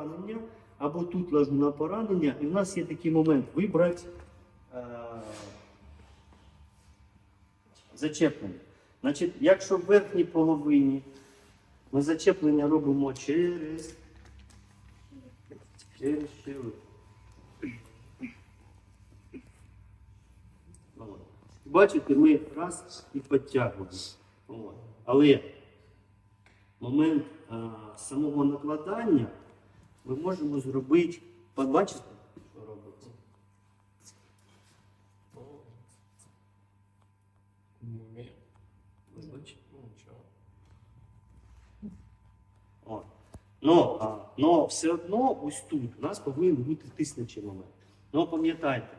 поранення, або тут ложу на поранення, і в нас є такий момент вибрати е, зачеплення. Значить, якщо в верхній половині ми зачеплення робимо через, через щелепу. Бачите, ми раз і підтягуємо. Але момент а, самого накладання ми можемо зробити. Бачите, що робиться? Ну, нічого. От. Но, а, но все одно ось тут у нас повинен бути тиснучий момент. Ну пам'ятайте,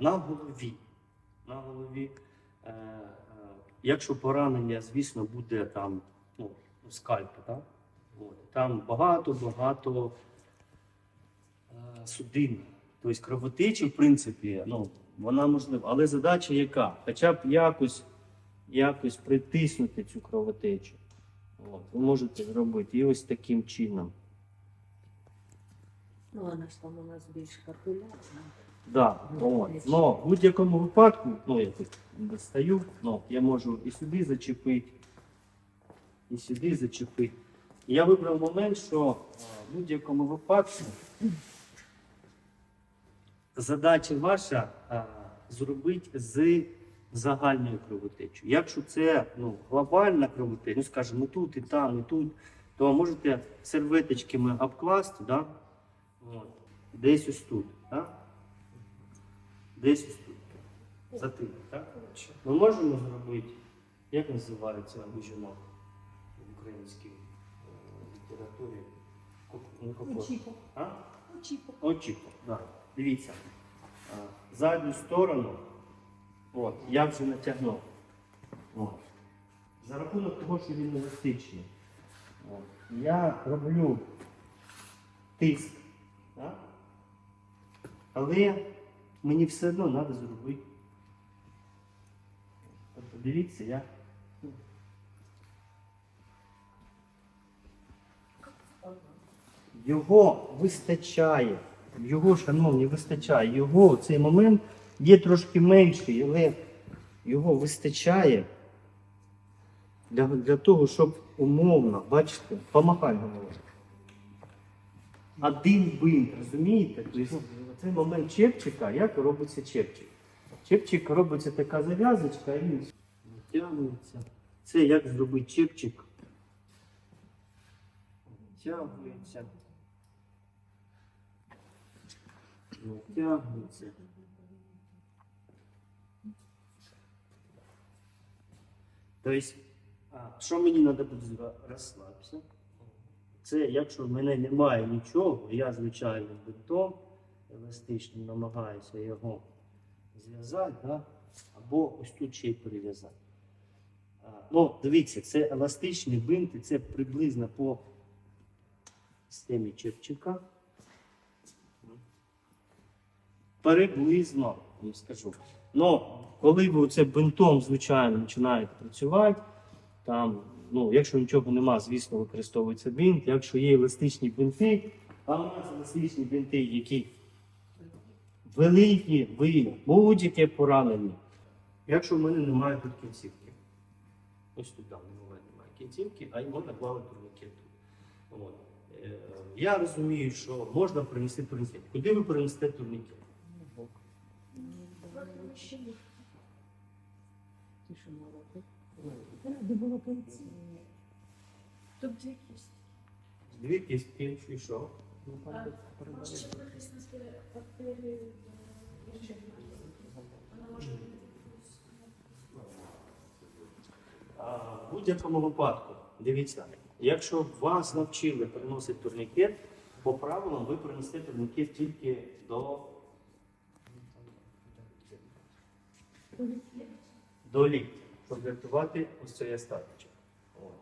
на голові, на голові, е, е, якщо поранення, звісно, буде там ну, скальпу, так? От, там багато-багато е, судин. Тобто кровотечі, в принципі, ну, вона можлива. Але задача яка? Хоча б якось, якось притиснути цю кровотечу. От, ви можете зробити і ось таким чином. Ну, вона ж там у нас більш капілярна. Да, от. Но в будь-якому випадку, ну я тут достаю, ну, я можу і сюди зачепити, і сюди зачепити. І я вибрав момент, що е, в будь-якому випадку задача ваша е, зробити з загальною кровотечею. Якщо це ну, глобальна кровотеча, ну скажімо, тут, і там, і тут, то можете серветочками обкласти, да? От. десь ось тут. Да? Десь ось тут. За тим, так? Ми можемо зробити, як називається у жінок в українській е, літературі? Ко- не кокос. Очіпок. Очіпок. Очіпок, да. Дивіться. Задню сторону, от, я вже натягнув. От. За рахунок того, що він еластичний. От. Я роблю тиск. Да? Але мені все одно треба зробити. Дивіться, я. Його вистачає. Його, шановні, вистачає. Його в цей момент є трошки менший, але його вистачає для, для того, щоб умовно, бачите, помахай головою. Один бинт, розумієте? Тобто, в цей момент чепчика, як робиться чепчик? Чепчик робиться така зав'язочка і він натягується. Це як зробити чепчик. Натягується. Натягується. Тобто, а, що мені треба буде? Розслабся. Це якщо в мене немає нічого, я звичайним бинтом еластичним намагаюся його зв'язати, да? або ось тут ще й перев'язати. А, Ну, дивіться, це еластичні бинти, це приблизно по системі Чепчика. Приблизно, я скажу. Ну, коли ви це бинтом, звичайно, починаєте працювати, там, ну, якщо нічого нема, звісно, використовується бинт. Якщо є еластичні бинти, а у нас еластичні бинти, які великі, ви будь-яке поранення. Якщо в мене немає тут кінцівки. Ось тут там немає, немає кінцівки, а його наклали турнікет. От. Е, Я розумію, що можна принести турнікет. Куди ви принесете турнікет? Ти що робити? Де було кінці? Тут дві кісті. Дві кістки, і що? Може ще притиснути папери до. Вона може А, В будь-якому випадку, дивіться, якщо вас навчили приносити турнікет, по правилам ви принесете турнікет тільки до, до ліктя, щоб врятувати ось цей остаточок. От.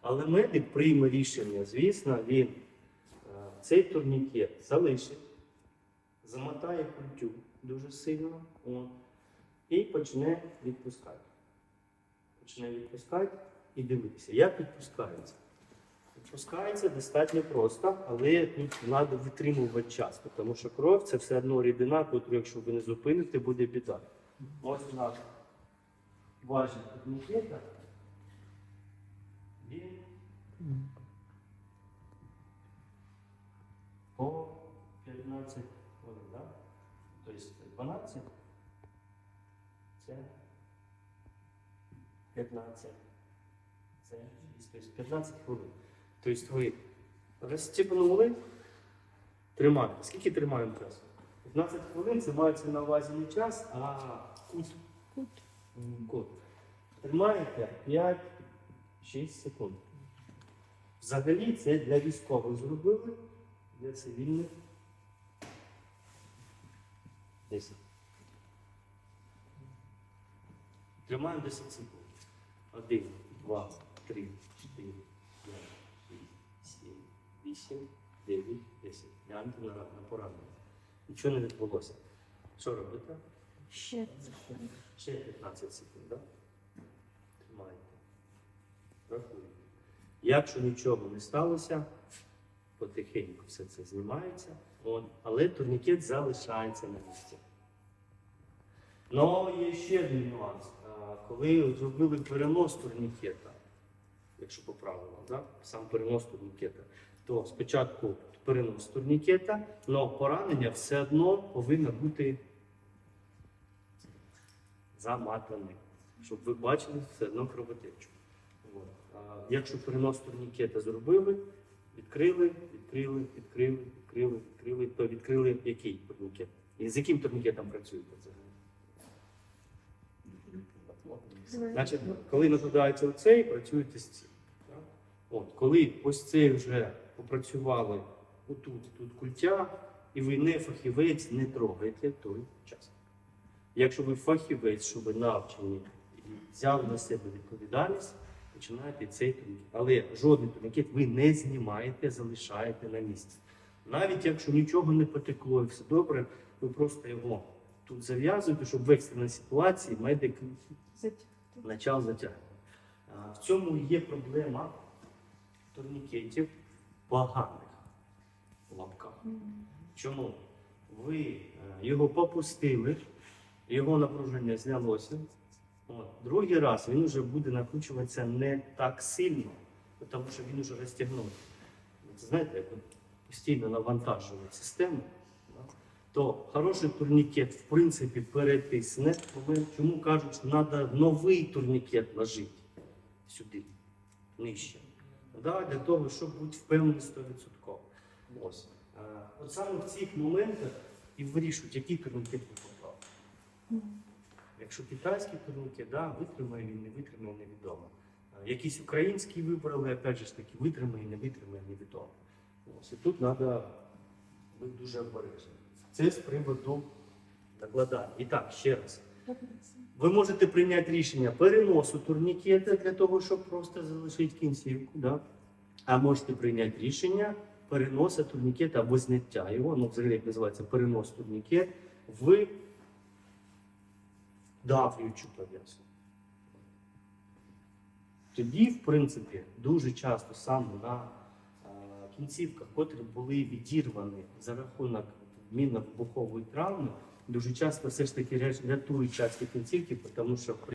Але медик прийме рішення, звісно, він е, цей турнікет залишить, замотає культю дуже сильно от, і почне відпускати почне відпускати і дивитися, як відпускається. Опускається достатньо просто, але тут треба витримувати час, тому що кров це все одно рідина, яку якщо ви не зупините, буде біда. Ось у нас важна турнікета. Він по 15 хвилин, да? Тобто 12 це 15. Це 6, тобто 15 хвилин. Тобто ви розстібнули, тримаєте. Скільки тримаємо часу? 15 хвилин це мається на увазі не час, а кут. Кут. Кут. Тримаєте 5-6 секунд. Взагалі це для військових зробили, для цивільних 10. Тримаємо 10 секунд. 1, 2, 3, 4, 5, 6, 7, 8, 9, 10. Гляньте на, на поранення. Нічого не відбулося. Що робите? Ще. Ще 15 секунд, так? Тримаєте. Рахуєте. Якщо нічого не сталося, потихеньку все це знімається, от, але турнікет залишається на місці. Ну, є ще один нюанс. Коли зробили перенос турнікета, якщо по правилам, да? сам перенос турнікета, то спочатку перенос турнікета, але поранення все одно повинно бути заматане, щоб ви бачили все одно кровотечу. Якщо перенос турнікета зробили, відкрили, відкрили, відкрили, відкрили, відкрили, то відкрили який турнікет? І з яким турнікетом працюєте взагалі? Значить, коли накладається оцей, працюєте з цим. От, коли ось цей вже попрацювали отут, тут культя, і ви не фахівець, не трогаєте той час. Якщо ви фахівець, що ви навчені і взяли на себе відповідальність, починаєте цей турнікет. Але жодний турнікет ви не знімаєте, залишаєте на місці. Навіть якщо нічого не потекло і все добре, ви просто його тут зав'язуєте, щоб в екстреній ситуації медик почав затягувати. В цьому є проблема турнікетів поганих. Чому? Ви е, його попустили, його напруження знялося. От. Другий раз він вже буде накручуватися не так сильно, тому що він вже розтягнувся. Знаєте, як постійно навантажує систему, то хороший турнікет, в принципі, перетисне. Чому кажуть, що треба новий турнікет ложити сюди, нижче. Да, для того, щоб бути впевнений 100%. Ось. Е, От саме в цих моментах і вирішують, турнікет ви поклали. Якщо китайський турнікет, да, витримає він, не витримає, невідомо. Е, Якийсь український вибрали, опять же таки, витримає, не витримає, невідомо. Ось, і тут треба бути дуже обережним. Це з приводу накладання. І так, ще раз. Ви можете прийняти рішення переносу турнікета для того, щоб просто залишити кінцівку, да? а можете прийняти рішення переносу турнікета або зняття його, ну взагалі як називається перенос турнікет в давлюючу пов'язку. Тоді, в принципі, дуже часто саме на кінцівках, котрі були відірвані за рахунок мінно-вибухової травми, дуже часто все ж таки рятують часті кінцівки, тому що